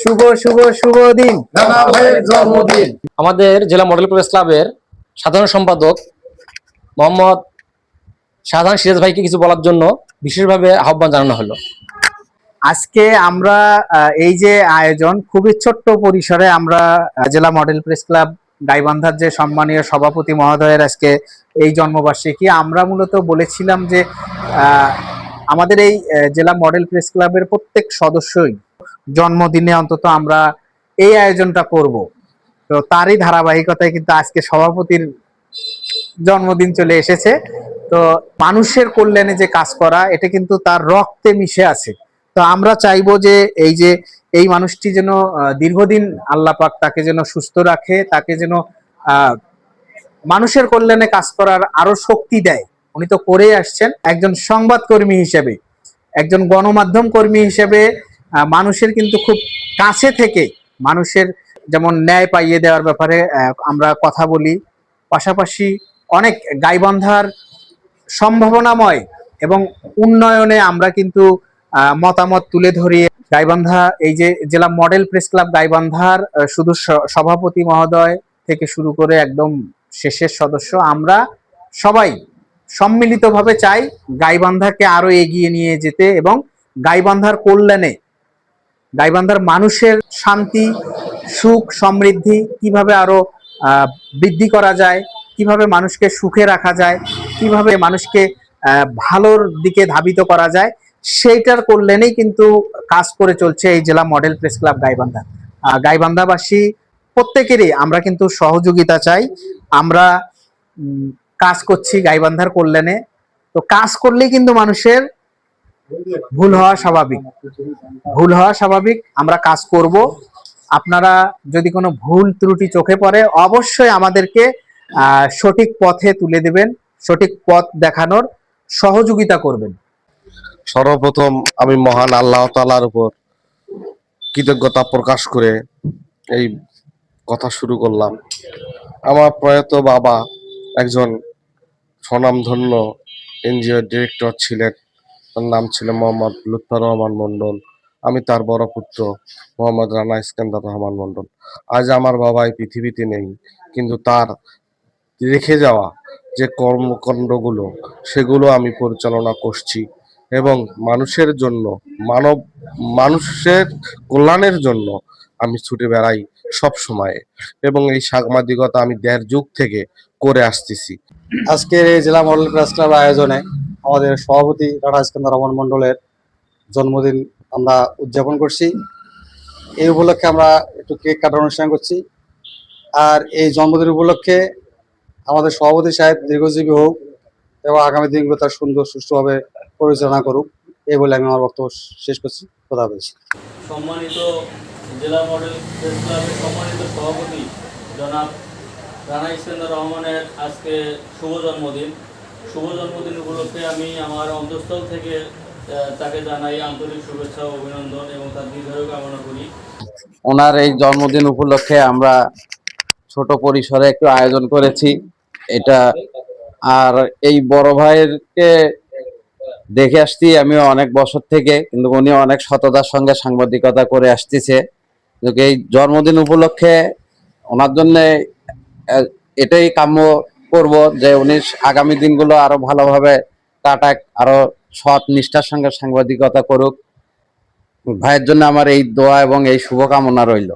শুভ শুভ শুভ দিন। জন্মদিন। আমাদের জেলা মডেল প্রেস ক্লাবের সাধারণ সম্পাদক মোহাম্মদ শাহজাহান সিরাজ ভাইকে কিছু বলার জন্য বিশেষভাবে আহ্বান জানানো হলো। আজকে আমরা এই যে আয়োজন খুবই ছোট্ট পরিসরে আমরা জেলা মডেল প্রেস ক্লাব গাইবান্ধার যে সম্মানীয় সভাপতি মহোদয়ের আজকে এই জন্মবার্ষিকী আমরা মূলত বলেছিলাম যে আমাদের এই জেলা মডেল প্রেস ক্লাবের প্রত্যেক সদস্যই জন্মদিনে অন্তত আমরা এই আয়োজনটা করব। তো তারই ধারাবাহিকতায় কিন্তু আজকে সভাপতির জন্মদিন চলে এসেছে। তো মানুষের কল্যাণে যে কাজ করা, এটা কিন্তু তার রক্তে মিশে আছে। তো আমরা চাইব যে এই যে এই মানুষটি যেন দীর্ঘদিন আল্লাহ পাক তাকে যেন সুস্থ রাখে, তাকে যেন মানুষের কল্যাণে কাজ করার আরও শক্তি দেয়। উনি তো করেই আসছেন। একজন সংবাদকর্মী হিসেবে, একজন গণমাধ্যম কর্মী হিসেবে মানুষের কিন্তু খুব কাছে থেকে মানুষের যেমন ন্যায় পাইয়ে দেওয়ার ব্যাপারে আমরা কথা বলি। পাশাপাশি অনেক গাইবান্ধার সম্ভাবনাময় এবং উন্নয়নে আমরা কিন্তু মতামত তুলে ধরি। গাইবান্ধা, এই যে জেলা মডেল প্রেস ক্লাব গাইবান্ধার শুধু সভাপতি মহোদয় থেকে শুরু করে একদম শেষের সদস্য, আমরা সবাই সম্মিলিতভাবে চাই গাইবান্ধাকে আরও এগিয়ে নিয়ে যেতে এবং গাইবান্ধার কল্যাণে গাইবান্ধার মানুষের শান্তি, সুখ, সমৃদ্ধি কীভাবে আরও বৃদ্ধি করা যায়, কীভাবে মানুষকে সুখে রাখা যায়, কীভাবে মানুষকে ভালোর দিকে ধাবিত করা যায়, সেইটার কল্যাণেই কিন্তু কাজ করে চলছে এই জেলা মডেল প্রেস ক্লাব গাইবান্ধা। গাইবান্ধাবাসী প্রত্যেকেরই আমরা কিন্তু সহযোগিতা চাই, আমরা কাজ করছি গাইবান্ধার কল্যাণে। তো কাজ করলেই কিন্তু মানুষের ভুল হওয়া স্বাভাবিক। ভুল হওয়া স্বাভাবিক, আমরা কাজ করব। আপনারা যদি কোনো ভুল ত্রুটি চোখে পড়ে, অবশ্যই আমাদেরকে সঠিক পথে তুলে দেবেন, সঠিক পথ দেখানোর সহযোগিতা করবেন। সর্বপ্রথম আমি মহান আল্লাহ তালার উপর কৃতজ্ঞতা প্রকাশ করে এই কথা শুরু করলাম। আমার প্রয়াত বাবা একজন স্বনামধন্য এনজিও ডিরেক্টর ছিলেন। তার নাম ছিল মোহাম্মদ লুৎফর রহমান মন্ডল আমি তার বড় পুত্র, মোহাম্মদ রানা ইস্কান্দার রহমান মন্ডল আজ আমার বাবা এই পৃথিবীতে নেই, কিন্তু তার রেখে যাওয়া যে কর্মকাণ্ডগুলো, সেগুলো আমি পরিচালনা করছি এবং মানুষের জন্য, মানব, মানুষের কল্যাণের জন্য আমি ছুটে বেড়াই সব সময়ে এবং এই সাংবাদিকতা আমি দেড় যুগ থেকে করে আসতেছি। আজকের এই জেলা মডেল প্রেস ক্লাব আয়োজনে আমাদের সভাপতি রানা ইস্কান্দার রহমান মণ্ডলের জন্মদিন আমরা উদযাপন করছি। এই উপলক্ষে আমরা একটু কেক কাটার অনুষ্ঠান করছি। আর এই জন্মদিন উপলক্ষে আমাদের সভাপতি সাহেব দীর্ঘজীবী হোক এবং আগামী দিনগুলো তার সুন্দর, সুষ্ঠুভাবে পরিচালনা করুক, এই বলে আমি আমার বক্তব্য শেষ করছি। কথা বলছি। সম্মানিত জেলা মডেল ক্লাবের সম্মানিত সভাপতি জনাব রানা ইস্কান্দার রহমানের আজকে শুভ জন্মদিন। শুভ জন্মদিন উপলক্ষে আমি আমার অন্তঃস্থল থেকে তাকে জানাই আন্তরিক শুভেচ্ছা ও অভিনন্দন এবং তার দীর্ঘায়ু কামনা করি। ওনার এই জন্মদিন উপলক্ষে আমরা ছোট পরিসরে একটু আয়োজন করেছি। এটা আর এই বড় ভাইয়েরকে দেখে আসছি আমি অনেক বছর থেকে, কিন্তু উনি অনেক সততার সঙ্গে সাংবাদিকতা করে আসতেছে। এই জন্মদিন উপলক্ষে ওনার জন্য এটাই কাম্য করব যে উনি আগামী দিনগুলো আরও ভালোভাবে কাটাক, আরও সৎ, নিষ্ঠার সঙ্গে সাংবাদিকতা করুক। ভাইয়ের জন্য আমার এই দোয়া এবং এই শুভকামনা রইল।